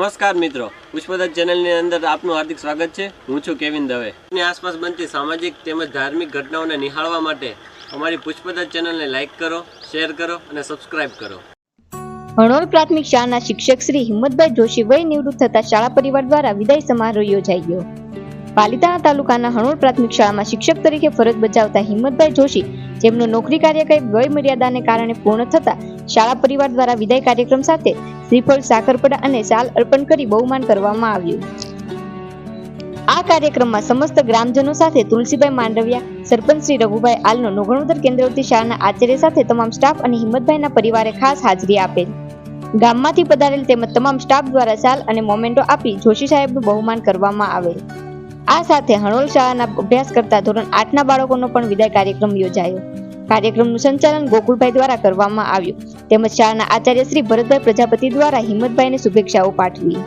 નમસ્કાર મિત્રો. પુષ્પદત્ત ચેનલની અંદર આપનું હાર્દિક સ્વાગત છે. હું છું કેવિન દવે. ની આસપાસ બનતી સામાજિક તેમજ ધાર્મિક ઘટનાઓને નિહાળવા માટે અમારી પુષ્પદત્ત ચેનલને લાઇક કરો શેર કરો અને સબસ્ક્રાઇબ કરો. હણોલ પ્રાથમિક શાળાના શિક્ષક શ્રી હિંમતભાઈ જોશી વય નિવૃત્ત થતા શાળા પરિવાર દ્વારા વિદાય સમારોહ યોજાઈ ગયો. પાલિતાણા તાલુકાના હણોલ પ્રાથમિક શાળામાં શિક્ષક તરીકે ફરજ બજાવતા હિંમતભાઈ જોશી, જેમનો નોકરી કાર્યકાળ વય મર્યાદાને કારણે પૂર્ણ થતા શાળા પરિવાર દ્વારા વિદાય કાર્યક્રમ સાથે શ્રીફળ, સાકરપડા અને શાલ અર્પણ કરી બહુમાન કરવામાં આવ્યું. આ કાર્યક્રમમાં સમસ્ત ગ્રામજનો સાથે તુલસીભાઈ માંડવિયા, સરપંચ શ્રી રઘુભાઈ આલનો નોગણોદર કેન્દ્રવતી શાળાના આચાર્ય સાથે તમામ સ્ટાફ અને હિંમતભાઈના પરિવારે ખાસ હાજરી આપેલ. ગામમાંથી પધારેલ તેમજ તમામ સ્ટાફ દ્વારા શાલ અને મોમેન્ટો આપી જોશી સાહેબનું બહુમાન કરવામાં આવેલ. આ સાથે હણોલ શાળાના અભ્યાસ કરતા ધોરણ આઠના બાળકોનો પણ વિદાય કાર્યક્રમ યોજાયો. કાર્યક્રમનું સંચાલન ગોકુલભાઈ દ્વારા કરવામાં આવ્યું. તેમજ શાળાના આચાર્ય શ્રી ભરતભાઈ પ્રજાપતિ દ્વારા હિંમતભાઈને શુભેચ્છાઓ પાઠવી.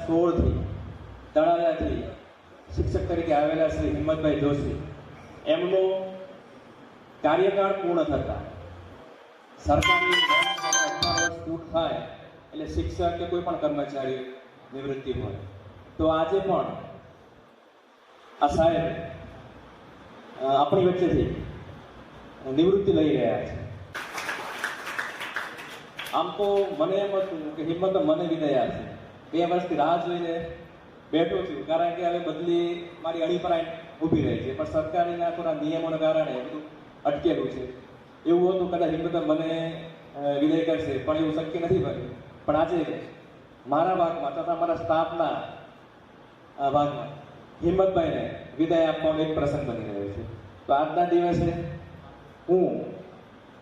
હજાર સોળથી તળાજાથી શિક્ષક તરીકે આવેલા શ્રી હિંમતભાઈ જોશી. એમનો કાર્યકાળ પૂર્ણ થતા સરકારી અઢાર થાય એટલે શિક્ષક કે કોઈ પણ કર્મચારી નિવૃત્તિ મળે તો આજે પણ આ સાહેબ આપણી વચ્ચેથી નિવૃત્તિ લઈ રહ્યા છે. આમ તો મને એમ હતું કે હિંમત મને વિદાય આપશે. બે વર્ષથી રાહ જોઈને બેઠો છું, કારણ કે હવે બદલી મારી અડી ઊભી રહી છે. પણ સરકારીના થોડા નિયમોના કારણે બધું અટકેલું છે. એવું હતું, કદાચ હિંમત મને વિદાય કરશે, પણ એવું શક્ય નથી બન્યું પણ આજે મારા ભાગમાં તથા મારા સ્ટાફના ભાગમાં હિંમતભાઈને વિદાય આપવાનો એક પ્રસંગ બની રહ્યો છે. તો આજના દિવસે હું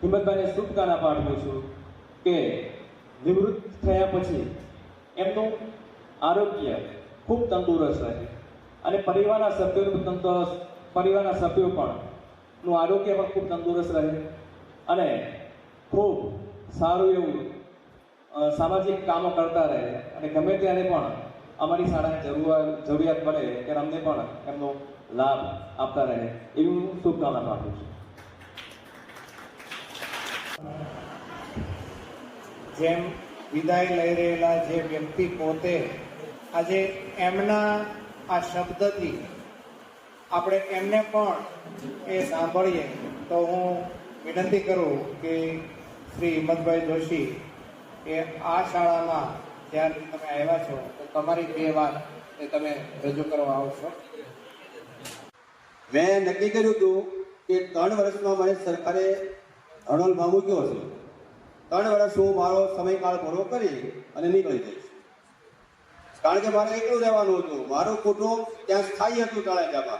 હિંમતભાઈને શુભકામના પાઠવું છું કે નિવૃત્ત થયા પછી એમનું આરોગ્ય ખૂબ તંદુરસ્ત રહે. અને પરિવારના સભ્યોનું તંદુરસ્ત, પરિવારના સભ્યો પણ નું આરોગ્ય પણ ખૂબ તંદુરસ્ત રહે. અને ખૂબ સારું એવું સામાજિક કામો કરતા રહે. અને ગમે ત્યારે પણ અમારી શાળાને જરૂરિયાત જરૂરિયાત પડે ત્યારે અમને પણ એમનો લાભ આપતા રહે. એવી હું શુભકામના માગું છું. જેમ વિદાય લઈ રહેલા જે વ્યક્તિ પોતે આજે એમના આ શબ્દથી આપણે એમને પણ એ સાંભળીએ, તો હું વિનંતી કરું કે શ્રી હિંમતભાઈ જોશી એ આ શાળામાં જ્યારે તમે આવ્યા છો, તો તમારી બે વાત એ તમે રજૂ કરવા આવશો. મેં નક્કી કર્યું હતું કે ત્રણ વર્ષમાં મને સરકારે હણોલમાં મૂક્યો છે? ત્રણ વર્ષ હું મારો સમયકાળ પૂરો કરી અને નીકળી જઈશ. કારણ કે મારે એકલું રહેવાનું હતું. મારું કુટુંબ ત્યાં સ્થાયી હતું તળાજામાં.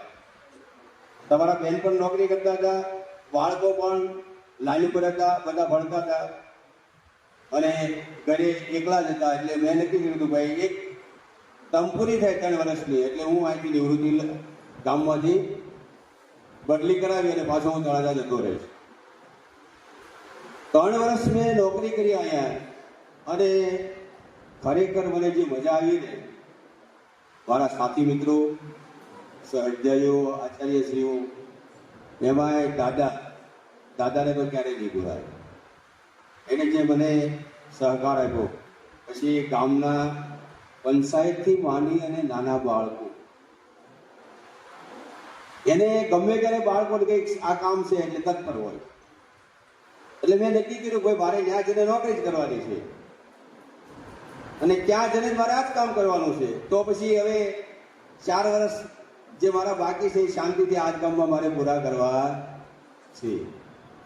તમારા બેન પણ નોકરી કરતા હતા, બાળકો પણ લાઈન પર હતા, બધા ભણતા હતા. અને ઘરે એકલા જ હતા. એટલે મેં નક્કી કર્યું હતું, ભાઈ, એક તંપુરી પૂરી થાય ત્રણ વર્ષની, એટલે હું અહીંથી નિવૃત્તિ ગામમાંથી બદલી કરાવી અને પાછો હું તળાજા જતો રહીશ. ત્રણ વર્ષ મેં નોકરી કરી અહીંયા અને ખરેખર મને જે મજા આવી ને, મારા સાથી મિત્રો સહજાઈઓ આચાર્યશ્રીઓ, એમાં દાદા, દાદાને તો ક્યારેય નહીં ભૂલાય. એને જે મને સહકાર આપ્યો, પછી ગામના પંચાયતથી માંડી અને નાના બાળકો. એને ગમે ત્યારે બાળકો કંઈક આ કામ છે એટલે તત્પર હોય. એટલે મેં નક્કી કર્યું, ભાઈ, મારે ત્યાં જઈને નોકરી જ કરવાની છે. અને ક્યાં જઈને મારે આ જ કામ કરવાનું છે? તો પછી હવે ચાર વર્ષ જે મારા બાકી છે, એ શાંતિથી આ જ કામમાં મારે પૂરા કરવા છે.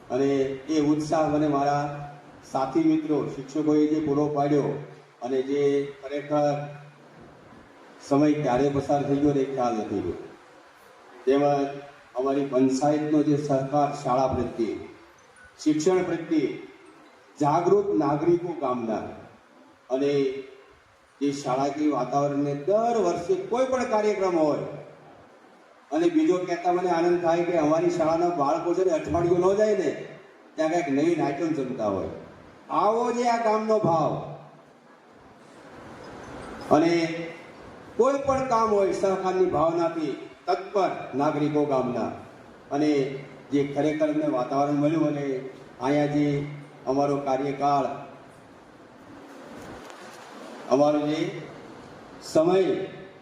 અને એ ઉત્સાહ મને મારા સાથી મિત્રો, શિક્ષકોએ જે પૂરો પાડ્યો અને જે ખરેખર સમય ક્યારે પસાર થઈ ગયો એ ખ્યાલ નથી રહ્યો. તેમજ અમારી પંચાયતનો જે સહકાર શાળા પ્રત્યે શિક્ષણ પ્રત્યે જાગૃત નાગરિકો ગામના અને જે શાળાકીય વાતાવરણને દર વર્ષે કોઈ પણ કાર્યક્રમ હોય અને બીજો કહેતા મને આનંદ થાય કે અમારી શાળાના બાળકો છે ને અઠવાડિયું ન જાય ને, ત્યાં કંઈક નવીન આઈટમ જમતા હોય. આવો જે આ ગામનો ભાવ. અને કોઈ પણ કામ હોય સહકારની ભાવનાથી તત્પર નાગરિકો ગામના અને જે ખરેખર અમને વાતાવરણ મળ્યું અને અહીંયા જે અમારો કાર્યકાળ, અમારો જે સમય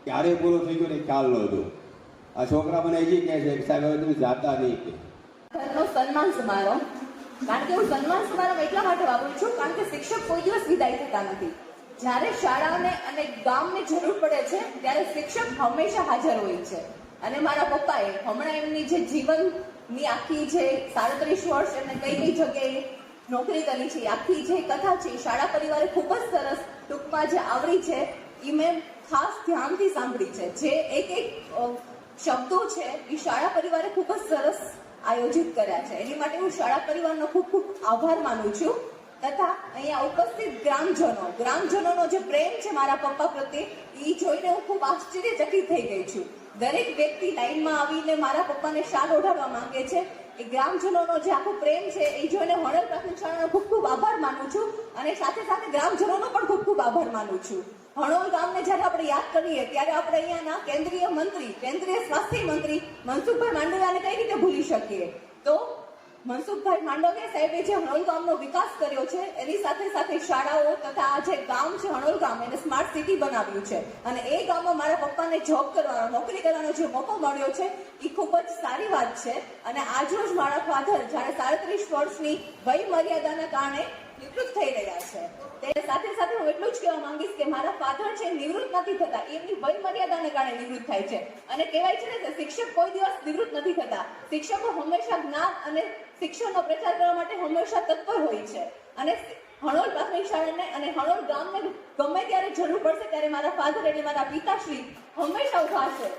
ક્યારે પૂરો થઈ ગયો ને ખ્યાલ નહોતો આ છોકરા મને હજી કહે છે કે સાહેબ, હવે તમે જાતા નહીં કે. ઘરનો સન્માન સમારોહ. કારણ કે હું સન્માન સમારોહ એટલા માટે વાપરું છું, કારણ કે શિક્ષક કોઈ દિવસ વિદાય થતા નથી. જ્યારે શાળાને અને ગામને જરૂર પડે છે, ત્યારે શિક્ષક હંમેશા હાજર હોય છે. અને મારા પપ્પાએ હમણાં એમની જે જીવનની આખી જે સાડત્રીસ વર્ષ એમને કઈ કઈ જગ્યાએ નોકરી કરી છે આખી જે કથા છે શાળા પરિવારે ખૂબ જ સરસ ટૂંકમાં જે આવરી છે, એ મેં ખાસ ધ્યાનથી સાંભળી છે. જે એક એક શબ્દો છે, એ શાળા પરિવારે ખૂબ જ સરસ આયોજિત કર્યા છે. એની માટે હું શાળા પરિવારનો ખૂબ ખૂબ આભાર માનું છું. તથા અહીંયા ઉપસ્થિત ગ્રામજનો, ગ્રામજનોનો જે પ્રેમ છે મારા પપ્પા પ્રત્યે, એ જોઈને હું ખૂબ આશ્ચર્યચકિત થઈ ગઈ છું. દરેક વ્યક્તિ લાઈનમાં આવીને મારા પપ્પાને શાલ ઓઢાડવા માંગે છે. એ ગ્રામજનોનો જે આખો પ્રેમ છે, એ જોઈને હોડલ પ્રાથમિક શાળાનો ખૂબ ખૂબ આભાર માનું છું અને સાથે સાથે ગ્રામજનોનો પણ ખૂબ ખૂબ આભાર માનું છું. હણોલ ગામને જ્યારે આપણે યાદ કરીએ, ત્યારે આપણે અહીંયાના કેન્દ્રીય મંત્રી, કેન્દ્રીય સ્વાસ્થ્ય મંત્રી મનસુખભાઈ માંડવિયાને કઈ રીતે ભૂલી શકીએ? તો મનસુખભાઈ માંડવિયા સાહેબે જે હણોલ ગામનો વિકાસ કર્યો છે, એની સાથે સાથે શાળાઓ તથા આ જે ગામ છે હણોલ ગામ, એને સ્માર્ટ સિટી બનાવ્યું છે. અને એ ગામમાં મારા પપ્પાને જોબ કરવાનો, નોકરી કરવાનો જે મોકો મળ્યો છે એ ખૂબ જ સારી વાત છે. અને આજરોજ મારા ફાધર જ્યારે સાડત્રીસ વર્ષની વય મર્યાદાના કારણે નિવૃત્ત થઈ રહ્યા છે. તે સાથે સાથે હું એટલું જ કહેવા માંગીશ કે મારા ફાધર છે નિવૃત્ત નથી થતા એમની વય મર્યાદાને કારણે નિવૃત્ત થાય છે. અને કહેવાય છે ને કે શિક્ષક કોઈ દિવસ નિવૃત્ત નથી થતા. શિક્ષકો હંમેશા જ્ઞાન અને શિક્ષણનો પ્રચાર કરવા માટે હંમેશા તત્પર હોય છે. અને હણોલ પ્રાથમિક શાળાને અને હણોલ ગામને ગમે ત્યારે જરૂર પડશે ત્યારે મારા ફાધર એટલે મારા પિતાશ્રી હંમેશા ઊભા છે.